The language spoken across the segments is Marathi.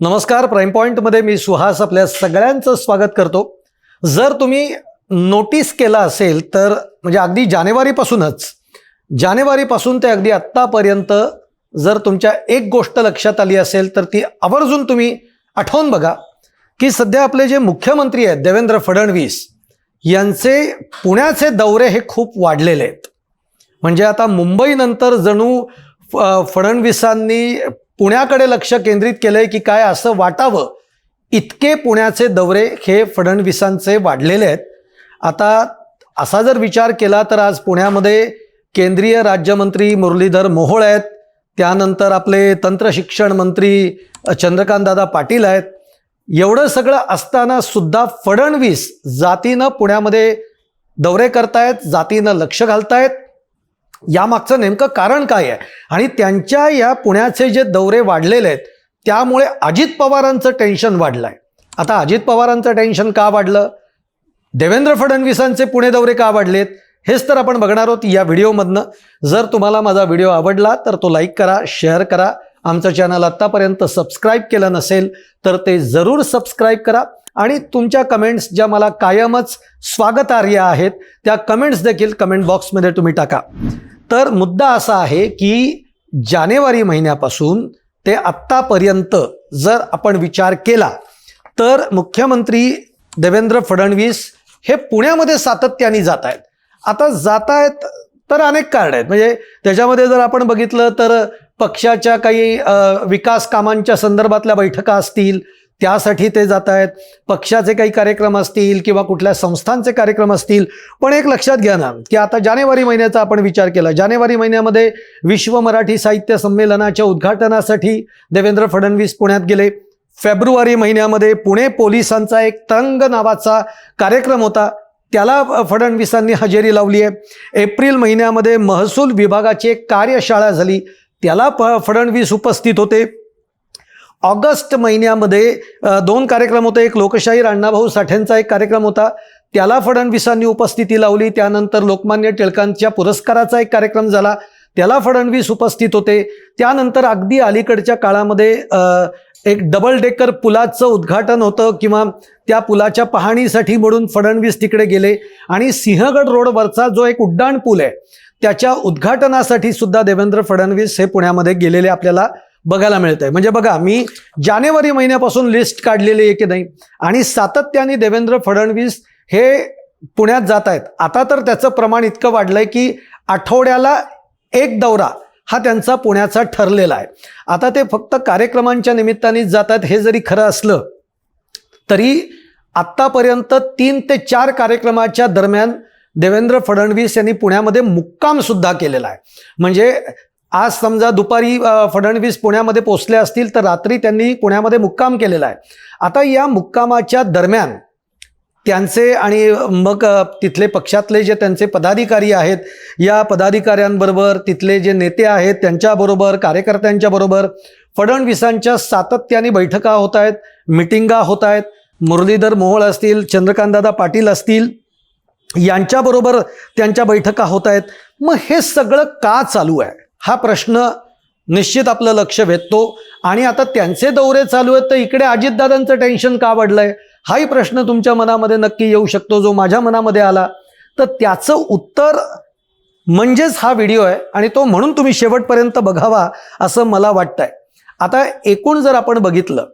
नमस्कार प्राईम पॉईंटमध्ये मी सुहास आपल्या सगळ्यांचं स्वागत करतो. जर तुम्ही नोटीस केला असेल तर म्हणजे अगदी जानेवारीपासूनच जानेवारीपासून ते अगदी आत्तापर्यंत जर तुमच्या एक गोष्ट लक्षात आली असेल तर ती आवर्जून तुम्ही आठवून बघा की सध्या आपले जे मुख्यमंत्री आहेत देवेंद्र फडणवीस यांचे पुण्याचे दौरे हे खूप वाढलेले आहेत. म्हणजे आता मुंबईनंतर जणू फ- फडणवीसांनी पुण्याकडे लक्ष केंद्रित केलंय की काय असं वाटावं? इतके पुण्याचे दौरे हे फडणवीसांचे वाढलेले आहेत. आता असा जर विचार केला तर आज पुण्यामध्ये केंद्रीय राज्यमंत्री मुरलीधर मोहोळ आहेत. त्यानंतर आपले तंत्रशिक्षण मंत्री चंद्रकांतदादा पाटील आहेत. एवढं सगळं असताना सुद्धा फडणवीस जातीनं पुण्यामध्ये दौरे करतायत जातीनं लक्ष घालतायत. यामागचं नेमकं कारण काय आहे? आणि त्यांच्या या पुण्याचे जे दौरे वाढलेले आहेत त्यामुळे अजित पवारांचं टेन्शन वाढलं आहे आता अजित पवारांचं टेन्शन का वाढलं? देवेंद्र फडणवीसांचे पुणे दौरे का वाढलेत? हेच तर आपण बघणार आहोत या व्हिडिओमधनं. जर तुम्हाला माझा व्हिडिओ आवडला तर तो लाईक करा शेअर करा. आमचं चॅनल आत्तापर्यंत सबस्क्राईब केलं नसेल तर ते जरूर सबस्क्राईब करा. आणि तुमच्या कमेंट्स ज्या मला कायमच स्वागतार्ह आहेत त्या कमेंट्स देखील कमेंट बॉक्समध्ये तुम्ही टाका. तर मुद्दा असा आहे की जानेवारी महिन्यापासून ते आत्तापर्यंत जर आपण विचार केला तर मुख्यमंत्री देवेंद्र फडणवीस हे पुण्यामध्ये सातत्याने जात आहेत. आता जात आहेत तर अनेक कारण आहेत. म्हणजे त्याच्यामध्ये जर आपण बघितलं तर पक्षाच्या काही विकास कामांच्या संदर्भातल्या बैठका असतील त्यासाठी ते जात आहेत. पक्षाचे काही कार्यक्रम असतील किंवा कुठल्या संस्थांचे कार्यक्रम असतील पण एक लक्षात घ्या ना की आता जानेवारी महिन्याचा आपण विचार केला. जानेवारी महिन्यामध्ये विश्व मराठी साहित्य संमेलनाच्या उद्घाटनासाठी देवेंद्र फडणवीस पुण्यात गेले. फेब्रुवारी महिन्यामध्ये पुणे पोलिसांचा एक तरंग नावाचा कार्यक्रम होता. त्याला फडणवीसांनी हजेरी लावली आहे. एप्रिल महिन्यामध्ये महसूल विभागाची एक कार्यशाळा झाली. त्याला फ फडणवीस उपस्थित होते. ऑगस्ट महिन्यामध्ये दोन कार्यक्रम होते. एक लोकशाहीर अण्णाभाऊ साठेंचा एक कार्यक्रम होता. त्याला फडणवीसांनी उपस्थिती लावली. त्यानंतर लोकमान्य टिळकांच्या पुरस्काराचा एक कार्यक्रम झाला. त्याला फडणवीस उपस्थित होते. त्यानंतर अगदी अलीकडच्या काळामध्ये एक डबल डेकर पुलाचं उद्घाटन होतं किंवा त्या पुलाच्या पाहणीसाठी म्हणून फडणवीस तिकडे गेले. आणि सिंहगड रोडवरचा जो एक उड्डाण पूल आहे त्याच्या उद्घाटनासाठी सुद्धा देवेंद्र फडणवीस हे पुण्यामध्ये गेलेले आपल्याला बघायला मिळत आहे म्हणजे बघा मी जानेवारी महिन्यापासून लिस्ट काढलेली आहे की नाही? आणि सातत्याने देवेंद्र फडणवीस हे पुण्यात जात आहेत. आता तर त्याचं प्रमाण इतकं वाढलंय की आठवड्याला एक दौरा हा त्यांचा पुण्याचा ठरलेला आहे. आता ते फक्त कार्यक्रमांच्या निमित्तानेच जातात हे जरी खरं असलं तरी आत्तापर्यंत तीन ते चार कार्यक्रमाच्या दरम्यान देवेंद्र फडणवीस यांनी पुण्यामध्ये मुक्कामसुद्धा केलेला आहे. म्हणजे आज समजा दुपारी फडणवीस पुण्यामध्ये पोचले असतील तर रात्री त्यांनी पुण्यामध्ये मुक्काम केलेला आहे. आता या मुक्कामाच्या दरम्यान त्यांचे आणि मग तिथले पक्षातले जे त्यांचे पदाधिकारी आहेत या पदाधिकाऱ्यांबरोबर तिथले जे नेते आहेत त्यांच्याबरोबर कार्यकर्त्यांच्या बरोबर फडणवीसांच्या सातत्याने बैठका होत आहेत मिटिंगा होत आहेत. मुरलीधर मोहोळ असतील चंद्रकांतदादा पाटील असतील यांच्याबरोबर त्यांच्या बैठका होत आहेत. मग हे सगळं का चालू आहे? हा प्रश्न निश्चित आपलं लक्ष वेधतो. आणि आता त्यांचे दौरे चालू आहेत तर इकडे अजितदादांचं टेन्शन का वाढलंय? हाही प्रश्न तुमच्या मनामध्ये नक्की येऊ शकतो जो माझ्या मनामध्ये आला. तर त्याचं उत्तर म्हणजेच हा व्हिडिओ आहे आणि तो म्हणून तुम्ही शेवटपर्यंत बघावा असं मला वाटतंय. आता एकूण जर आपण बघितलं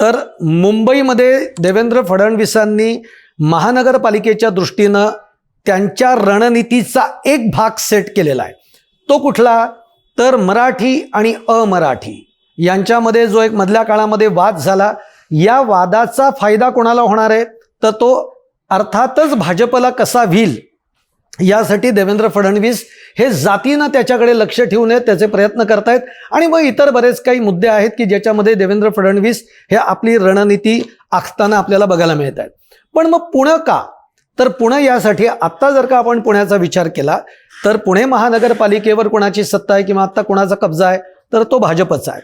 तर मुंबईमध्ये देवेंद्र फडणवीसांनी महानगरपालिकेच्या दृष्टीनं त्यांच्या रणनीतीचा एक भाग सेट केलेला आहे. तो कुठला? तर मराठी आणि अमराठी यांच्यामध्ये जो एक मधल्या काळामध्ये वाद झाला या वादाचा फायदा कोणाला होणार आहे? तर तो अर्थातच भाजपला कसा व्हील यासाठी देवेंद्र फडणवीस हे जातीनं त्याच्याकडे लक्ष ठेवून आहेत त्याचे प्रयत्न करतायत. आणि मग इतर बरेच काही मुद्दे आहेत की ज्याच्यामध्ये देवेंद्र फडणवीस हे आपली रणनीती आखताना आपल्याला बघायला मिळत आहेत. पण मग पुणं का? तर पुणं यासाठी आत्ता जर का आपण पुण्याचा विचार केला तर पुणे महानगरपालिकेवर कोणाची सत्ता आहे किंवा आत्ता कोणाचा कब्जा आहे तर तो भाजपचा आहे.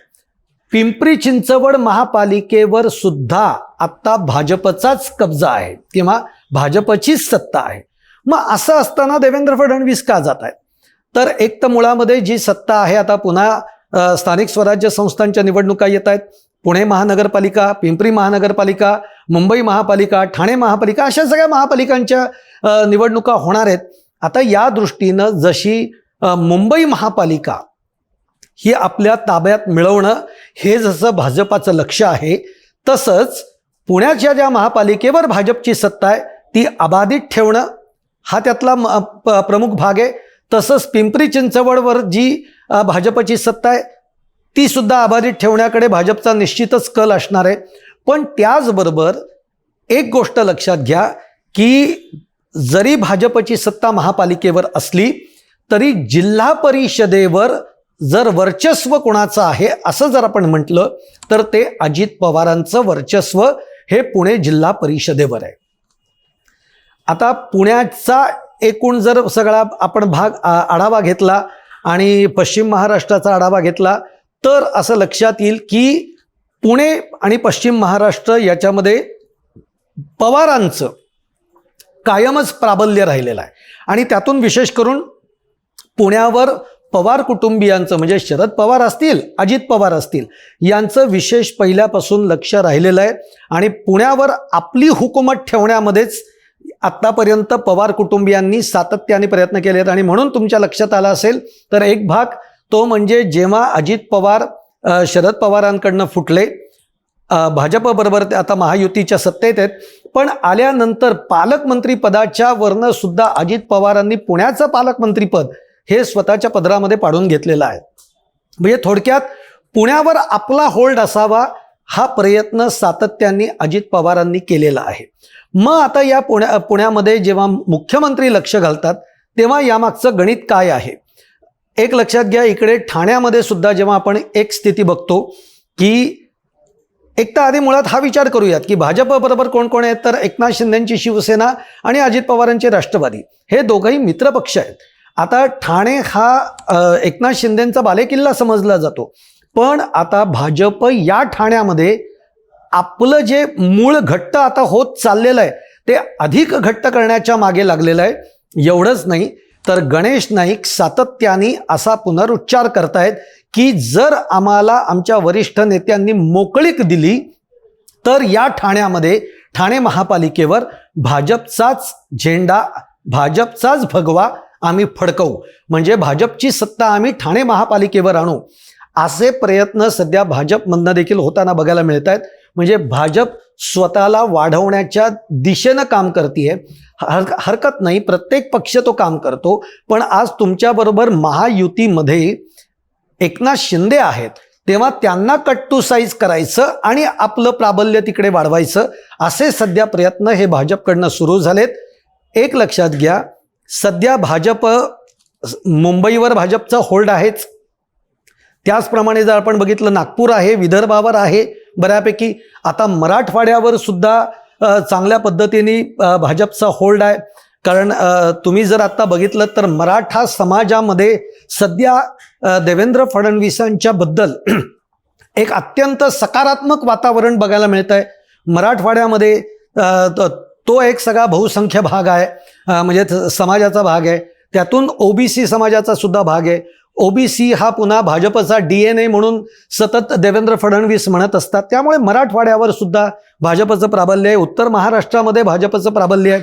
पिंपरी चिंचवड महापालिकेवर सुद्धा आत्ता भाजपचाच कब्जा आहे किंवा भाजपचीच सत्ता आहे. मग असं असताना देवेंद्र फडणवीस का जात आहेत? तर एक तर मुळामध्ये जी सत्ता आहे आता पुन्हा स्थानिक स्वराज्य संस्थांच्या निवडणुका येत आहेत. पुणे महानगरपालिका पिंपरी महानगरपालिका मुंबई महापालिका ठाणे महापालिका अशा सगळ्या महापालिकांच्या निवडणुका होणार आहेत. आता या दृष्टीनं जशी मुंबई महापालिका ही आपल्या ताब्यात मिळवणं हे जसं भाजपाचं लक्ष आहे तसंच पुण्याच्या ज्या महापालिकेवर भाजपची सत्ता आहे ती अबाधित ठेवणं हा त्यातला म- प- प्रमुख भाग आहे. तसंच पिंपरी चिंचवडवर जी भाजपची सत्ता आहे ती सुद्धा अबाधित ठेवण्याकडे भाजपचा निश्चितच कल असणार आहे. पण त्याचबरोबर एक गोष्ट लक्षात घ्या की जरी भाजपची सत्ता महापालिकेवर असली तरी जिल्हा परिषदेवर जर वर्चस्व कोणाचं आहे असं जर आपण म्हटलं तर ते अजित पवारांचं वर्चस्व हे पुणे जिल्हा परिषदेवर आहे. आता पुण्याचा एकूण जर सगळा आपण भाग आढावा घेतला आणि पश्चिम महाराष्ट्राचा आढावा घेतला तर असं लक्षात येईल की पुणे आणि पश्चिम महाराष्ट्र याच्यामध्ये पवारांचं कायमच प्राबल्य राहिलेलं आहे. आणि त्यातून विशेष करून पुण्यावर पवार कुटुंबियांचं म्हणजे शरद पवार असतील अजित पवार असतील यांचं विशेष पहिल्यापासून लक्ष राहिलेलं आहे. आणि पुण्यावर आपली हुकूमत ठेवण्यामध्येच आत्तापर्यंत पवार कुटुंबियांनी सातत्याने प्रयत्न केले आहेत. आणि म्हणून तुमच्या लक्षात आला असेल तर एक भाग तो म्हणजे जेव्हा अजित पवार शरद पवारांकडनं फुटले भाजपबरोबर ते आता महायुतीच्या सत्तेत आहेत पण आल्यानंतर पालकमंत्री पदाच्या वरनं सुद्धा अजित पवारांनी पुण्याचं पालकमंत्रीपद हे स्वतःच्या पदरामध्ये पाडून घेतलेलं आहे. म्हणजे थोडक्यात पुण्यावर आपला होल्ड असावा हा प्रयत्न सातत्याने अजित पवारांनी केलेला आहे. मग आता या पुण्या पुण्यामध्ये जेव्हा मुख्यमंत्री लक्ष घालतात तेव्हा यामागचं गणित काय आहे? एक लक्षात घ्या इकडे ठाण्यामध्ये सुद्धा जेव्हा आपण एक स्थिती बघतो की एक तर आधी मुळात हा विचार करूयात की भाजपबरोबर कोण कोण आहेत तर एकनाथ शिंदेची शिवसेना आणि अजित पवारांचे राष्ट्रवादी. हे दोघंही मित्रपक्ष आहेत. आता ठाणे हा एकनाथ शिंदेचा बालेकिल्ला समजला जातो. पण आता भाजप या ठाण्यामध्ये आपलं जे मूळ घट्ट आता होत चाललेलं आहे ते अधिक घट्ट करण्याच्या मागे लागलेलं आहे. एवढंच नाही तर गणेश नाईक सातत्याने असा पुनरुच्चार करतायत. की जर आम्हाला आमच्या वरिष्ठ नेत्यांनी मोकळीक दिली तर या ठाण्यामध्ये ठाणे महापालिकेवर भाजपचाच झेंडा भाजपचाच भगवा आम्ही फडकवू. म्हणजे भाजपची सत्ता आम्ही ठाणे महापालिकेवर आणू. असे प्रयत्न सध्या भाजपमधनं देखील होताना बघायला मिळत आहेत म्हणजे भाजप स्वतःला वाढवण्याच्या दिशेनं काम करते हर हरकत नाही प्रत्येक पक्ष तो काम करतो. पण आज तुमच्याबरोबर महायुतीमध्ये एकनाथ शिंदे आहेत तेव्हा त्यांना कट टू साईज करायचं आणि आपलं प्राबल्य तिकडे वाढवायचं असे सध्या प्रयत्न हे भाजपकडनं सुरू झालेत. एक लक्षात घ्या सध्या भाजप मुंबईवर भाजपचा होल्ड आहेच. त्याचप्रमाणे जर आपण बघितलं नागपूर आहे विदर्भावर आहे बऱ्यापैकी. आता मराठवाड्यावर सुद्धा चांगल्या पद्धतीने भाजपचा होल्ड आहे. कारण तुम्ही जर आत्ता बघितलं तर मराठा समाजामध्ये सध्या देवेंद्र फडणवीसांच्या बद्दल एक अत्यंत सकारात्मक वातावरण बघायला मिळत आहे मराठवाड्यामध्ये तो एक सगळा बहुसंख्य भाग आहे. म्हणजे थ- समाजाचा भाग आहे. त्यातून ओबीसी समाजाचा सुद्धा भाग आहे. ओबीसी हा पुन्हा भाजपचा डी एन ए म्हणून सतत देवेंद्र फडणवीस म्हणत असतात. त्यामुळे मराठवाड्यावर सुद्धा भाजपचं प्राबल्य आहे. उत्तर महाराष्ट्रामध्ये भाजपचं प्राबल्य आहे.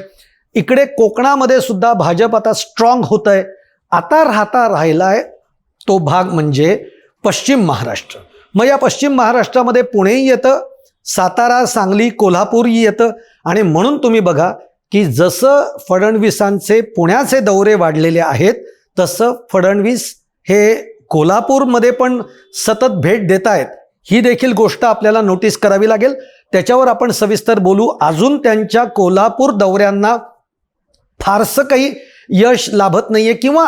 इकडे कोकणामध्ये सुद्धा भाजप आता स्ट्रॉंग होत आहे आता राहता राहिला आहे तो भाग म्हणजे पश्चिम महाराष्ट्र. मग या पश्चिम महाराष्ट्रामध्ये पुणेही येतं सातारा सांगली कोल्हापूरही येतं. आणि म्हणून तुम्ही बघा की जसं फडणवीसांचे पुण्याचे दौरे वाढलेले आहेत तसं फडणवीस हे कोल्हापूरमध्ये पण सतत भेट देत आहेत. ही देखील गोष्ट आपल्याला नोटीस करावी लागेल. त्याच्यावर आपण सविस्तर बोलू. अजून त्यांच्या कोल्हापूर दौऱ्यांना फारसं काही यश लाभत नाहीये. किंवा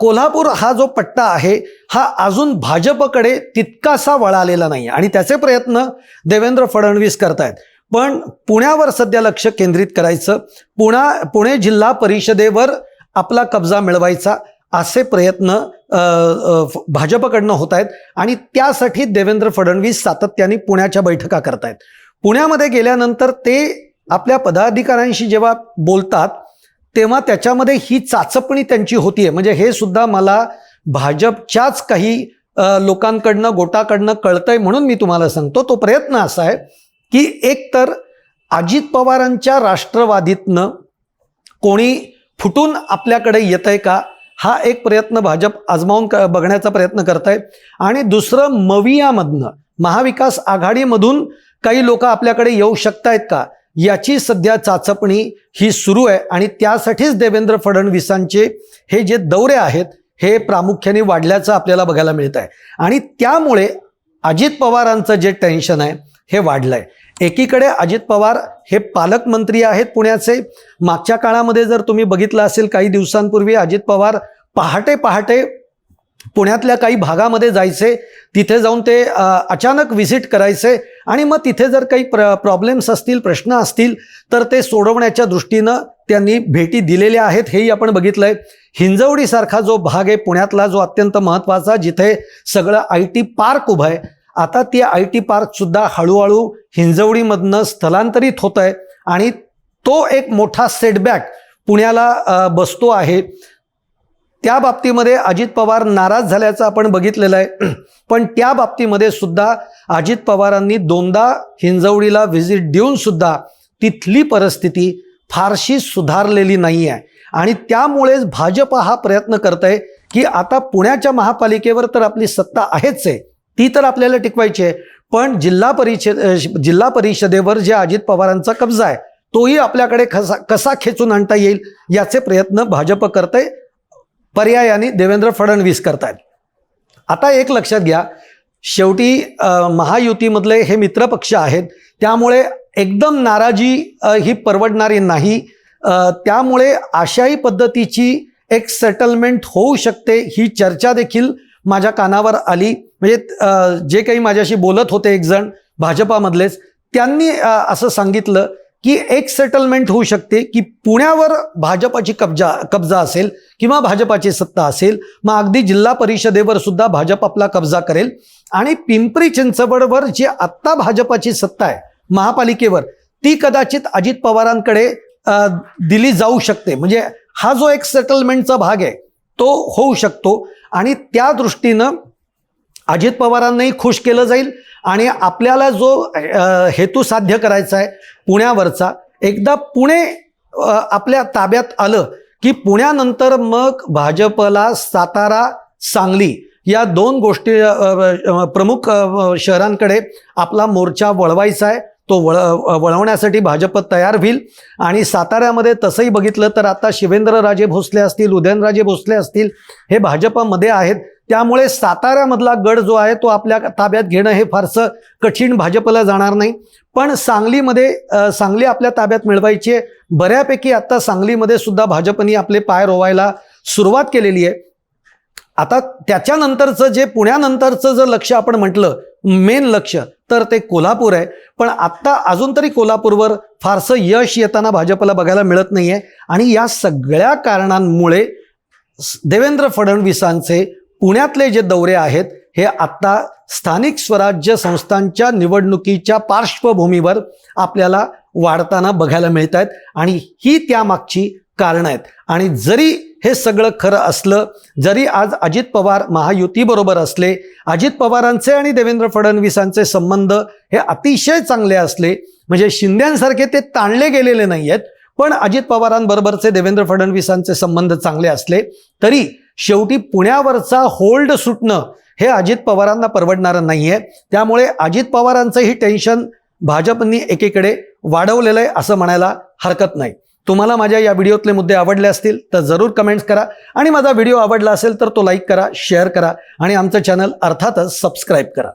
कोल्हापूर हा जो पट्टा आहे हा अजून भाजपकडे तितकासा वळालेला नाही आणि त्याचे प्रयत्न देवेंद्र फडणवीस करतायत. पण पुण्यावर सध्या लक्ष केंद्रित करायचं पुणा पुणे जिल्हा परिषदेवर आपला कब्जा मिळवायचा असे प्रयत्न भाजपकडनं होत आहेत आणि त्यासाठी देवेंद्र फडणवीस सातत्याने पुण्याच्या बैठका करतायत. पुण्यामध्ये गेल्यानंतर ते आपल्या पदाधिकाऱ्यांशी जेव्हा बोलतात तेव्हा त्याच्यामध्ये ही चाचपणी त्यांची होतीये. म्हणजे हे सुद्धा मला भाजपच्याच काही लोकांकडनं गोटाकडनं कळतंय म्हणून मी तुम्हाला सांगतो. तो प्रयत्न असा आहे की एकतर अजित पवारांच्या राष्ट्रवादीतनं कोणी फुटून आपल्याकडे येत आहे का? हा एक प्रयत्न भाजप आजमावून क- बघण्याचा प्रयत्न करत आहे आणि दुसरं मवियामधनं महाविकास आघाडीमधून काही लोक आपल्याकडे येऊ शकतायत का? याची सध्या चाचपणी ही सुरू आहे आणि त्यासाठीच देवेंद्र फडणवीसांचे हे जे दौरे आहेत हे प्रामुख्याने वाढल्याचं आपल्याला बघायला मिळत आहे. आणि त्यामुळे अजित पवारांचं जे टेन्शन आहे हे वाढलं आहे एकीकडे अजित पवार हे पालकमंत्री आहेत पुण्याचे. मागच्या काळामध्ये जर तुम्ही बघितलं असेल काही दिवसांपूर्वी अजित पवार पहाटे पहाटे पुण्यातल्या काही भागामध्ये जायचे तिथे जाऊन ते अचानक व्हिजिट करायचे आणि मग तिथे जर काही प्र प्रॉब्लेम्स असतील प्रश्न असतील तर ते सोडवण्याच्या दृष्टीनं त्यांनी भेटी दिलेल्या आहेत. हेही आपण बघितलंय. हिंजवडीसारखा जो भाग आहे पुण्यातला जो अत्यंत महत्त्वाचा जिथे सगळं आय टी पार्क उभं आहे. आता ती आय टी पार्कसुद्धा हळूहळू हिंजवडीमधनं स्थलांतरित होत आहे आणि तो एक मोठा सेटबॅक पुण्याला बसतो आहे. त्या बाबतीमध्ये अजित पवार नाराज झाल्याचं आपण बघितलेलं आहे. पण त्या बाबतीमध्ये सुद्धा अजित पवारांनी दोनदा हिंजवडीला व्हिजिट देऊन सुद्धा तिथली परिस्थिती फारशी सुधारलेली नाही आहे. आणि त्यामुळेच भाजप हा प्रयत्न करत आहे की आता पुण्याच्या महापालिकेवर तर आपली सत्ता आहेच आहे. ती तर आपल्याला टिकवायची आहे. पण जिल्हा परिषद जिल्हा परिषदेवर जे अजित पवारांचा कब्जा आहे तोही आपल्याकडे कसा कसा खेचून आणता येईल याचे प्रयत्न भाजप करते पर्यायाने देवेंद्र फडणवीस करतायत. आता एक लक्षात घ्या शेवटी महायुतीमधले हे मित्रपक्ष आहेत त्यामुळे एकदम नाराजी ही परवडणारी नाही. त्यामुळे अशाही पद्धतीची एक सेटलमेंट होऊ शकते ही चर्चा देखील माझ्या कानावर आली. म्हणजे जे काही माझ्याशी बोलत होते एकजण भाजपामधलेच त्यांनी असं सांगितलं की एक सेटलमेंट होऊ शकते की पुण्यावर भाजपाची कब्जा कब्जा असेल किंवा भाजपाची सत्ता असेल मग अगदी जिल्हा परिषदेवर सुद्धा भाजप आपला कब्जा करेल. आणि पिंपरी चिंचवडवर जी आत्ता भाजपाची सत्ता आहे महापालिकेवर ती कदाचित अजित पवारांकडे दिली जाऊ शकते. म्हणजे हा जो एक सेटलमेंटचा भाग आहे तो होऊ शकतो. आणि त्या दृष्टीनं अजित पवारांनाही खुश केलं जाईल आणि आपल्याला जो हेतू साध्य करायचा आहे पुण्यावरचा एकदा पुणे आपल्या ताब्यात आलं की पुण्यानंतर मग भाजपला सातारा सांगली या दोन गोष्टी प्रमुख शहरांकडे आपला मोर्चा वळवायचा आहे. तो वळ वळवण्यासाठी भाजप तयार होईल. आणि साताऱ्यामध्ये तसंही बघितलं तर आता शिवेंद्रराजे भोसले असतील उदयनराजे भोसले असतील हे भाजपमध्ये आहेत. त्यामुळे साताऱ्यामधला गड जो आहे तो आपल्या ताब्यात घेणं हे फारसं कठीण भाजपला जाणार नाही. पण सांगलीमध्ये सांगली आपल्या ताब्यात मिळवायची आहे. बऱ्यापैकी आत्ता सांगलीमध्ये सुद्धा भाजपनी आपले पाय रोवायला सुरुवात केलेली आहे. आता त्याच्यानंतरचं जे पुण्यानंतरचं जर लक्ष आपण म्हटलं मेन लक्ष तर ते कोल्हापूर आहे. पण आत्ता अजून तरी कोल्हापूरवर फारसं यश येताना भाजपला बघायला मिळत नाही आहे आणि या सगळ्या कारणांमुळे देवेंद्र फडणवीसांचे पुण्यातले जे दौरे आहेत हे आत्ता स्थानिक स्वराज्य संस्थांच्या निवडणुकीच्या पार्श्वभूमीवर आपल्याला वाढताना बघायला मिळत आहेत आणि ही त्यामागची कारणं आहेत. आणि जरी हे सगळं खरं असलं जरी आज अजित पवार महायुतीबरोबर असले अजित पवारांचे आणि देवेंद्र फडणवीसांचे संबंध हे अतिशय चांगले असले म्हणजे शिंद्यांसारखे ते ताणले गेलेले नाही आहेत पण अजित पवारांबरोबरचे देवेंद्र फडणवीसांचे संबंध चांगले असले तरी शेवटी पुण्यावरचा होल्ड सुटणं हे अजित पवारांना परवडणारं नाही आहे त्यामुळे अजित पवारांचंही टेन्शन भाजपनी एकीकडे वाढवलेलं आहे असं म्हणायला हरकत नाही. तुम्हाला माझ्या या व्हिडिओतले मुद्दे आवडले असतील तर जरूर कमेंट्स करा आणि माझा व्हिडिओ आवडला असेल तर तो लाईक करा शेअर करा आणि आमचं चॅनल अर्थातच सबस्क्राईब करा.